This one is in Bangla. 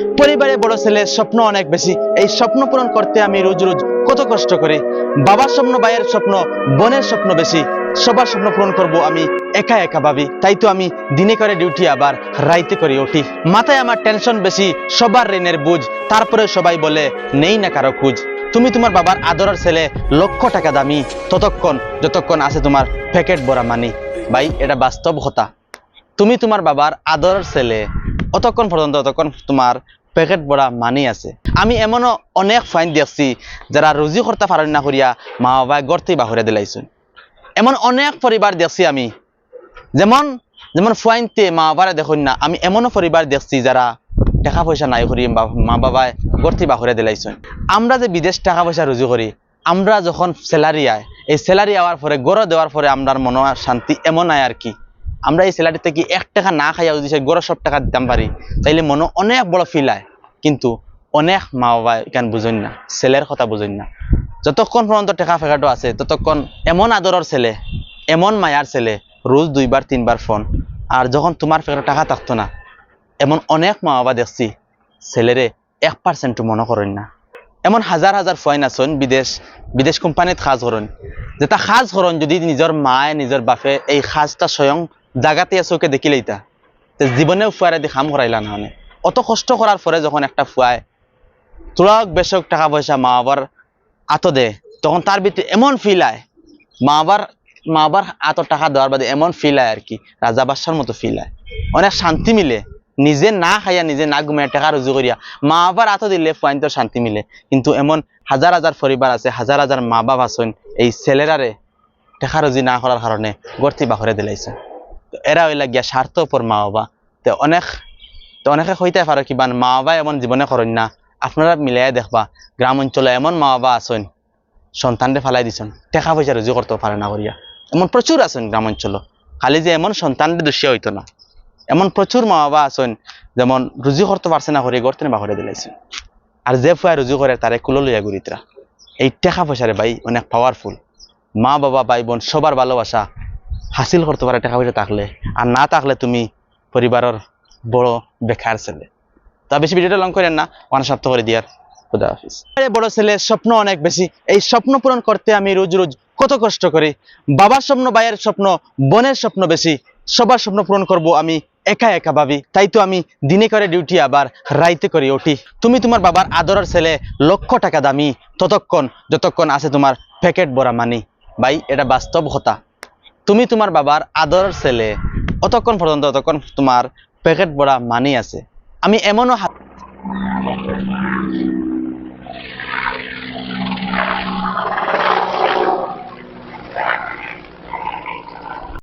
পরিবারে বড় ছেলে স্বপ্ন অনেক বেশি। এই স্বপ্ন পূরণ করতে আমি রোজ রোজ কত কষ্ট করি। বাবার স্বপ্ন, ভাইয়ের স্বপ্ন, বোনের স্বপ্ন বেশি। সবার স্বপ্ন পূরণ করব আমি একা একা ভাবি। তাই তো আমি দিনে করে ডিউটি আবার রাইতে করে উঠি। মাথায় আমার টেনশন বেশি, সবার ঋণের বুঝ। তারপরে সবাই বলে, নেই না কারও খুঁজ। তুমি তোমার বাবার আদরের ছেলে, লক্ষ টাকা দামি। ততক্ষণ, যতক্ষণ আছে তোমার প্যাকেট ভরা মানি ভাই, এটা বাস্তব কথা তুমি তোমার বাবার আদরের ছেলে অতক্ষণ পর্যন্ত ততক্ষণ তোমার প্যাকেট ভরা মানি আছে। আমি এমনও অনেক ফাইন দেখছি যারা রুজি করতে পারেন না করিয়া মা বাবায় গড়তেই বাহরে দিলাইছেন। এমন অনেক পরিবার দেখছি আমি, যেমন যেমন ফাইনতে মা বাবারে দেখুন না, আমি এমনও পরিবার দেখছি যারা টাকা পয়সা নাই করি মা বাবায় গড়তি বাহরে দিলাইছেন। আমরা যে বিদেশ টাকা পয়সা রুজু করি, আমরা যখন স্যালারি আয়, এই স্যালারি আওয়ার পরে গড় দেওয়ার পরে আমরার মনে শান্তি এমন আয় আর কি। আমরা এই স্যালারি কি এক টাকা না খাইয়া যদি সেই গড় সব টাকা দাম পারি, তাইলে মনে অনেক বড় ফিল আয়। কিন্তু অনেক মা বাবা এখান বুঝেন না? ছেলের কথা বুঝেন না। যতক্ষণ পর্যন্ত টেকা ফেকাটো আছে, ততক্ষণ এমন আদরের ছেলে, এমন মায়ার ছেলে, রোজ দুইবার, তিনবার ফোন আর যখন তোমার ফেকাটো টাকা থাকতো না, এমন অনেক মা বাবা দেখছি ছেলেরে এক পার্সেন্টও মনে করেন না। এমন হাজার হাজার ফয়েন আছেন, বিদেশ বিদেশ কোম্পানিত সাজ করেন যেটা সাজ করেন যদি নিজের মায়ে, নিজের বাপে এই সাজটা স্বয়ং জাগাতে চোখে দেখিলেইতা তে জীবনেও ফুয়ারে দি খাম করাইলা না মানে অত কষ্ট করার পরে যখন একটা ফুয়ায় তুলাক বেশক টাকা পয়সা মা বাবার আতো দে। তখন তার ভিতরে এমন ফিল আয় মা বাবার মা বাবার এত টাকা দেওয়ার বাদে এমন ফিল আয় আর কি রাজা বাদশার মতো ফিল আয় অনেক শান্তি মিলে। নিজে না খাইয়া, নিজে না ঘুমাইয়া টাকা রুজু করিয়া মা বাবার আতো দিলে ফুয়াইন্তর শান্তি মিলে। কিন্তু এমন হাজার হাজার পরিবার আছে হাজার হাজার মা বাপ আছেন, এই ছেলেরারে টাকা রুজি না করার কারণে গর্তি বাহরে দিলাইছে। তো এরা হইলা গিয়া স্বার্থপর মা বাবা তো অনেক, তো অনেকে হইতে পারে কিবা মা বাবা এমন জীবনে করেন না। আপনারা মিলাই দেখবা, গ্রাম অঞ্চলে এমন মা বাবা আছেন, সন্তানরে ফালাই দিছেন। টাকা পয়সা রুজি করতে পারে না করিয়া। এমন প্রচুর আছেন গ্রাম অঞ্চল। খালি যে এমন সন্তানরে দোষী হইতো না। এমন প্রচুর মা বাবা আছেন, যেমন রুজি করতে পারছে না করে গর্তে বা করে দিলাইছে আর যে ফুয়া রুজি করে তারে কুলো লইয়া গুরিতরা এই টাকা পয়সারে ভাই অনেক পাওয়ারফুল মা বাবা ভাই বোন সবার ভালোবাসা হাসিল করতে পারে টাকা পয়সা থাকলে আর না থাকলে তুমি পরিবারের বড় বেকার ছেলে। তা বেশি ভিডিওটা লং করেন না, অনেক সপ্তাহ করে দিয়ার। খুদা হাফিজ। বড় ছেলে, স্বপ্ন অনেক বেশি। এই স্বপ্ন পূরণ করতে আমি রোজ রোজ কত কষ্ট করি। বাবার স্বপ্ন, ভাইয়ের স্বপ্ন, বোনের স্বপ্ন বেশি। সবার স্বপ্ন পূরণ করব আমি একা একা ভাবি। তাই তো আমি দিনে করে ডিউটি আবার রাইতে করে উঠি। তুমি তোমার বাবার আদরের ছেলে, লক্ষ টাকা দামি, ততক্ষণ, যতক্ষণ আছে তোমার প্যাকেট ভরা মানি ভাই, এটা বাস্তব কথা তুমি তোমার বাবার আদরের ছেলে, অতক্ষণ পর্যন্ত অতক্ষণ তোমার প্যাকেট ভরা মানি আছে। আমি এমনও